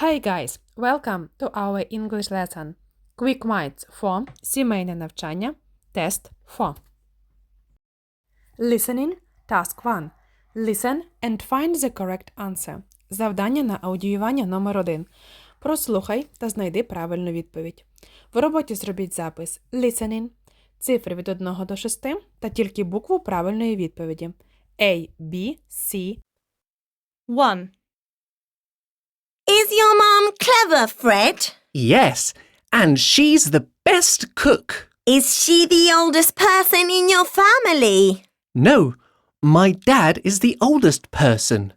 Hi guys, welcome to our English lesson. Quick Minds for сімейне навчання. Test 4. Listening Task 1. Listen and find the correct answer. Завдання на аудіювання номер 1. Прослухай та знайди правильну відповідь. В роботі зробіть запис Listening, цифри від 1 до 6 та тільки букву правильної відповіді. A, B, C, 1. Is your mom clever, Fred? Yes, and she's the best cook. Is she the oldest person in your family? No, my dad is the oldest person,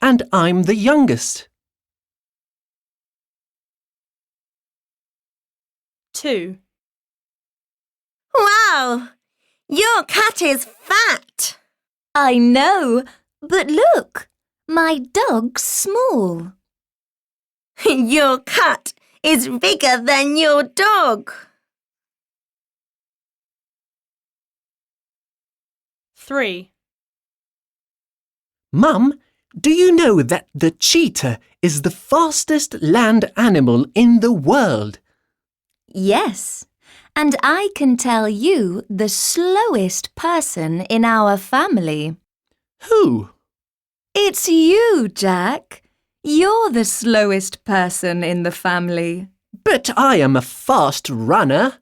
and I'm the youngest. 2. Wow, your cat is fat. I know, but look, my dog's small. your cat is bigger than your dog. 3. Mum, do you know that the cheetah is the fastest land animal in the world? Yes, and I can tell you the slowest person in our family. Who? It's you, Jack. You're the slowest person in the family. But I am a fast runner.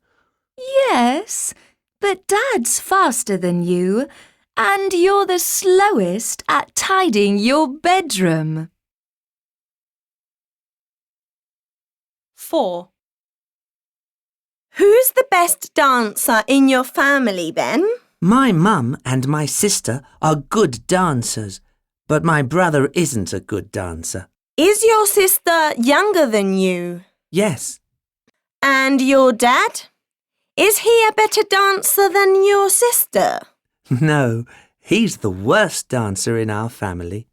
Yes, but Dad's faster than you, and you're the slowest at tidying your bedroom. 4. Who's the best dancer in your family, Ben? My mum and my sister are good dancers, but my brother isn't a good dancer. Is your sister younger than you? Yes, And your dad? Is he a better dancer than your sister? no, he's the worst dancer in our family.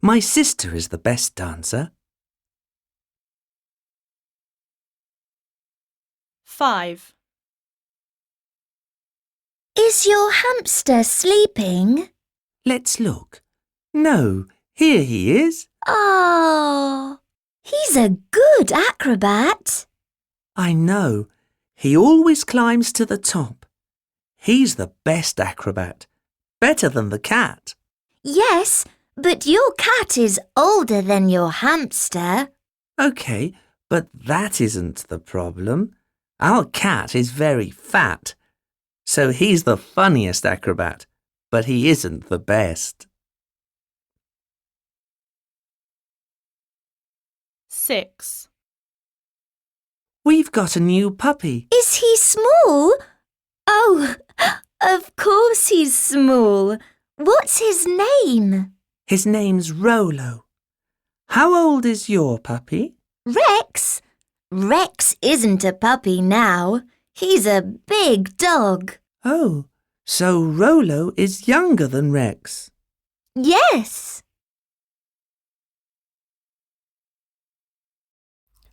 My sister is the best dancer. 5. Is your hamster sleeping? Let's look. No, here he is. Oh, he's a good acrobat. I know. He always climbs to the top. He's the best acrobat. Better than the cat. Yes, but your cat is older than your hamster. OK, but that isn't the problem. Our cat is very fat. So he's the funniest acrobat, but he isn't the best. 6. We've got a new puppy. Is he small? Oh, of course he's small. What's his name? His name's Rolo. How old is your puppy? Rex? Rex isn't a puppy now. He's a big dog. Oh, so Rolo is younger than Rex. Yes.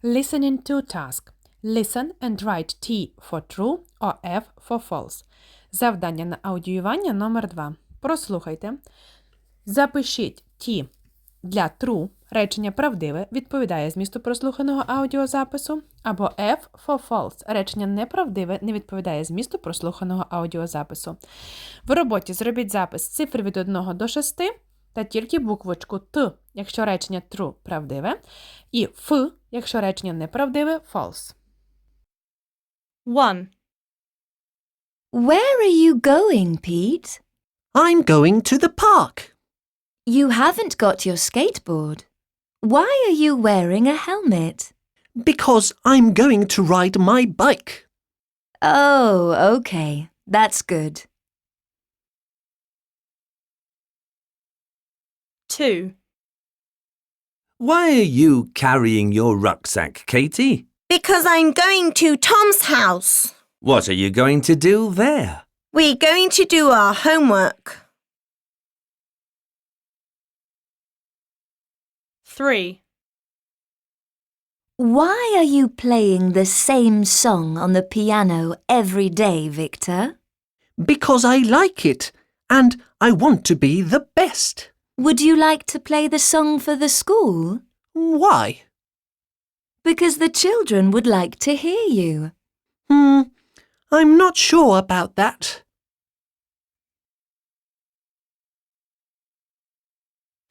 Listening to task. Listen and write T for true or F for false. Завдання на аудіювання номер 2. Прослухайте. Запишіть T для true. Речення правдиве відповідає змісту прослуханого аудіозапису. Або F for false. Речення неправдиве не відповідає змісту прослуханого аудіозапису. В роботі зробіть запис цифр від 1 до 6 та тільки буквочку Т, якщо речення true правдиве, і Ф, якщо речення неправдиве false. 1. Where are you going, Pete? I'm going to the park. You haven't got your skateboard. Why are you wearing a helmet? Because I'm going to ride my bike. Oh, okay. That's good. 2. Why are you carrying your rucksack, Katie? Because I'm going to Tom's house. What are you going to do there? We're going to do our homework. 3. Why are you playing the same song on the piano every day, Victor? Because I like it, and I want to be the best. Would you like to play the song for the school? Why? because the children would like to hear you. Hmm, I'm not sure about that.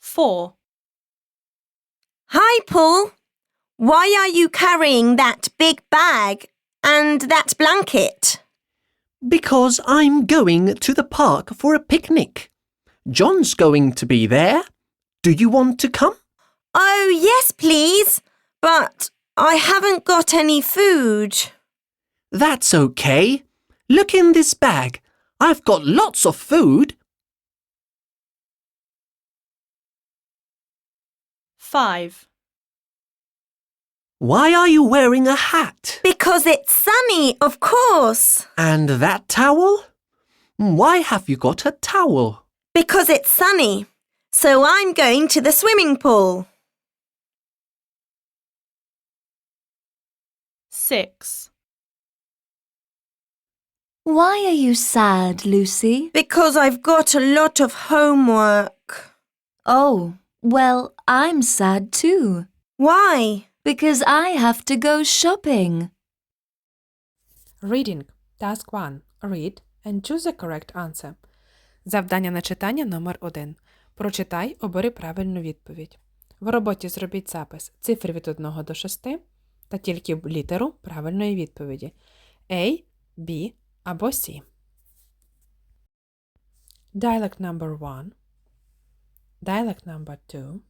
Four. Hi, Paul. Why are you carrying that big bag and that blanket? Because I'm going to the park for a picnic. John's going to be there. Do you want to come? Oh, yes, please. But I haven't got any food. That's okay. Look in this bag. I've got lots of food. Five. Why are you wearing a hat? Because it's sunny, of course. And that towel? Why have you got a towel? Because it's sunny. So I'm going to the swimming pool. Six. Why are you sad, Lucy? Because I've got a lot of homework. Oh, well, I'm sad too. Why? Because I have to go shopping. Reading. Task 1. Read and choose the correct answer. Завдання на читання номер 1. Прочитай, обери правильну відповідь. В роботі зробіть запис цифр від 1 до 6 та тільки літеру правильної відповіді A, B або C. Dialect number 1. Dialect number 2.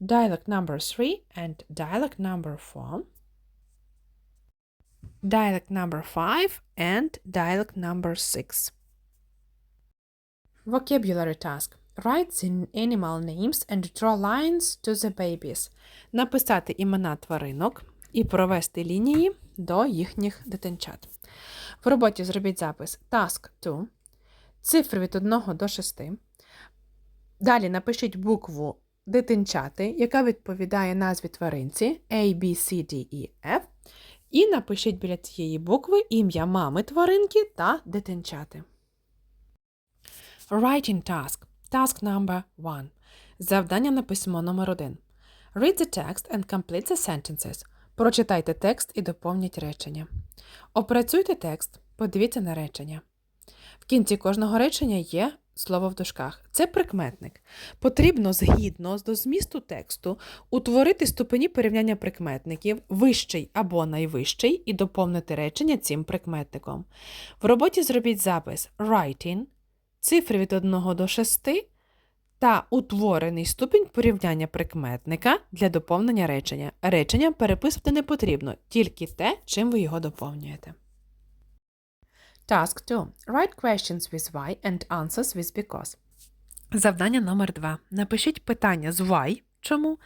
Dialect number 3 and dialect number 4. Dialect number 5 and dialect number 6. Vocabulary task. Write the animal names and draw lines to the babies. Написати імена тваринок і провести лінії до їхніх дитинчат. В роботі зробіть запис Task 2. Цифри від 1 до 6. Далі напишіть букву дитинчати, яка відповідає назві тваринці A, B, C, D, E, F. І напишіть біля цієї букви ім'я мами тваринки та дитинчати. Writing task. Task number 1. Завдання на письмо номер 1. Read the text and complete the sentences. Прочитайте текст і доповніть речення. Опрацюйте текст, подивіться на речення. В кінці кожного речення є слово в дужках. Це прикметник. Потрібно згідно до змісту тексту утворити ступені порівняння прикметників вищий або найвищий і доповнити речення цим прикметником. В роботі зробіть запис writing, цифри від 1 до 6 та утворений ступінь порівняння прикметника для доповнення речення. Речення переписувати не потрібно, тільки те, чим ви його доповнюєте. Task 2. Write questions with why and answers with because. Завдання номер 2. Напишіть питання з why – чому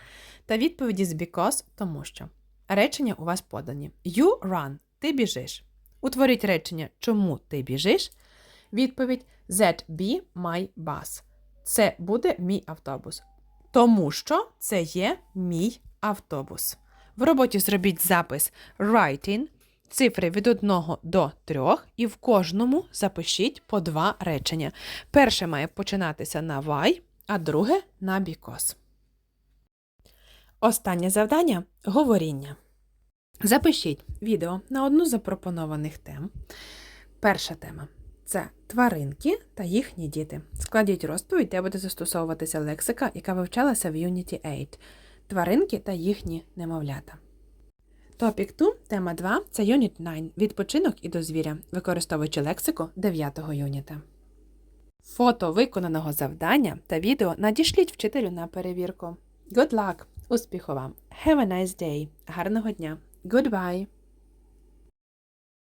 та відповіді з because – тому що. Речення у вас подані. You run – ти біжиш. Утворіть речення чому ти біжиш. Відповідь That be my bus. Це буде мій автобус. Тому що це є мій автобус. В роботі зробіть запис writing, цифри від 1 до 3, і в кожному запишіть по два речення. Перше має починатися на why, а друге на because. Останнє завдання говоріння. Запишіть відео на одну з запропонованих тем. Перша тема це тваринки та їхні діти. Складіть розповідь, де буде застосовуватися лексика, яка вивчалася в Unity 8. Тваринки та їхні немовлята. Топік 2, тема 2 це Unit 9. Відпочинок і дозвіря, використовуючи лексику 9 юніта. Фото виконаного завдання та відео надішліть вчителю на перевірку. Good luck! Успіху вам! Have a nice day! Гарного дня! Goodbye!